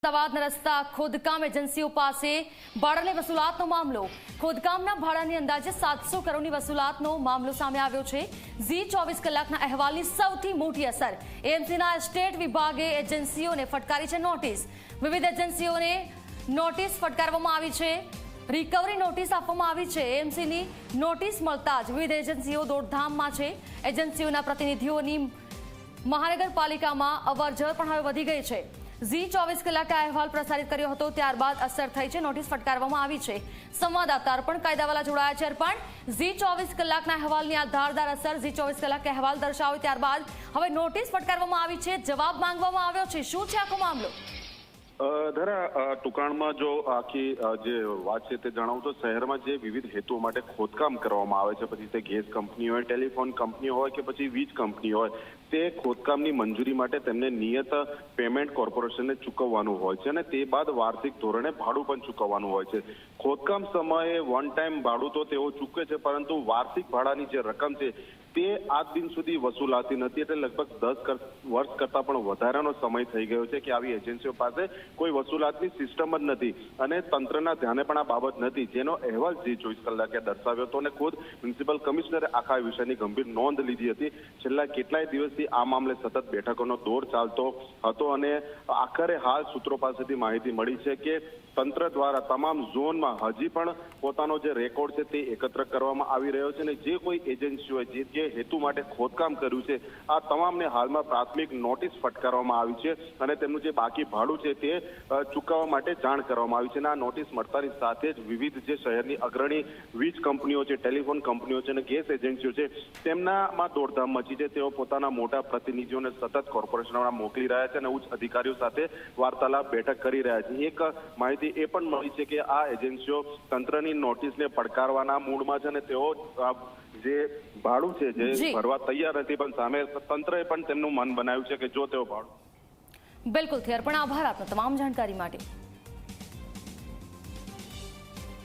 અમદાવાદના રસ્તા ખોદકામ એજન્સીઓ પાસે ભાડાની વસૂલાતનો મામલો. ખોદકામના ભાડાની અંદાજે સાતસો કરોડની વસૂલાતનો મામલો સામે આવ્યો છે. ઝી ચોવીસ કલાકના અહેવાલની સૌથી મોટી અસર. એએમસીના સ્ટેટ વિભાગે એજન્સીઓને ફટકારી છે નોટિસ. વિવિધ એજન્સીઓને નોટિસ ફટકારવામાં આવી છે. રિકવરી નોટિસ આપવામાં આવી છે. એએમસીની નોટિસ મળતા જ વિવિધ એજન્સીઓ દોડધામમાં છે. એજન્સીઓના પ્રતિનિધિઓની મહાનગરપાલિકામાં અવરજવર પણ હવે વધી ગઈ છે. ઝી ચોવીસ કલાકે અહેવાલ પ્રસારિત કર્યો હતો. ત્યારબાદ અસર થઈ છે. નોટિસ ફટકારવામાં આવી છે. સંવાદદાતા અર્પણ કાયદાવાલા જોડાયા છે. અર્પણ, ઝી ચોવીસ કલાકના અહેવાલની આ ધારદાર અસર ઝી ચોવીસ કલાકે અહેવાલ દર્શાવ્યો. ત્યારબાદ હવે નોટિસ ફટકારવામાં આવી છે. જવાબ માંગવામાં આવ્યો છે. શું છે આખો મામલો? ધરા ટૂંકાણમાં જો આખી જે વાત છે તે જણાવું તો શહેરમાં જે વિવિધ હેતુઓ માટે ખોદકામ કરવામાં આવે છે, પછી તે ગેસ કંપની હોય, ટેલિફોન કંપની હોય કે પછી વીજ કંપની હોય, તે ખોદકામની મંજૂરી માટે તેમને નિયત પેમેન્ટ કોર્પોરેશનને ચૂકવવાનું હોય છે અને તે બાદ વાર્ષિક ધોરણે ભાડું પણ ચૂકવવાનું હોય છે. ખોદકામ સમયે વન ટાઈમ ભાડું તો તેઓ ચૂકવે છે, પરંતુ વાર્ષિક ભાડાની જે રકમ છે તે આજ દિન સુધી વસૂલાતી નથી એટલે લગભગ દસ વર્ષ કરતા પણ વધારાનો સમય થઈ ગયો છે કે આવી એજન્સીઓ પાસે કોઈ વસૂલાતની સિસ્ટમ જ નથી અને તંત્રના ધ્યાને પણ આ બાબત નથી. જેનો અહેવાલ જે ચોવીસ કલાકે દર્શાવ્યો હતો અને ખુદ મ્યુનિસિપલ કમિશનરે આખા વિષયની ગંભીર નોંધ લીધી હતી. છેલ્લા કેટલાય દિવસથી આ મામલે સતત બેઠકોનો દોર ચાલતો હતો અને આખરે હાલ સૂત્રો પાસેથી માહિતી મળી છે કે તંત્ર દ્વારા તમામ ઝોનમાં હજી પણ પોતાનો જે રેકોર્ડ છે તે એકત્ર કરવામાં આવી રહ્યો છે અને જે કોઈ એજન્સીઓએ જે જે હેતુ માટે ખોદકામ કર્યું છે, આ તમામને હાલમાં પ્રાથમિક નોટિસ ફટકારવામાં આવી છે અને તેમનું જે બાકી ભાડું છે તે ચૂકવવા માટે જાણ કરવામાં આવી છે. અને આ નોટિસ મળતાની સાથે જ વિવિધ જે શહેરની અગ્રણી વીજ કંપનીઓ છે, ટેલિફોન કંપનીઓ છે અને ગેસ એજન્સીઓ છે, તેમનામાં દોડધામ મચી છે. તેઓ પોતાના મોટા પ્રતિનિધિઓને સતત કોર્પોરેશનમાં મોકલી રહ્યા છે અને ઉચ્ચ અધિકારીઓ સાથે વાર્તાલાપ, બેઠક કરી રહ્યા છે. એક માહિતી એ પણ મળી છે કે આ એજન્સીઓ તંત્રની નોટિસને પડકારવાના મૂડમાં છે અને તેઓ જે ભાડું છે જે ભરવા તૈયાર નથી પણ સામે તંત્રએ પણ તેમનું મન બનાવ્યું છે કે જો તેઓ ભાડું બિલકુલથી પણ આભાર આપનો તમામ જાણકારી માટે.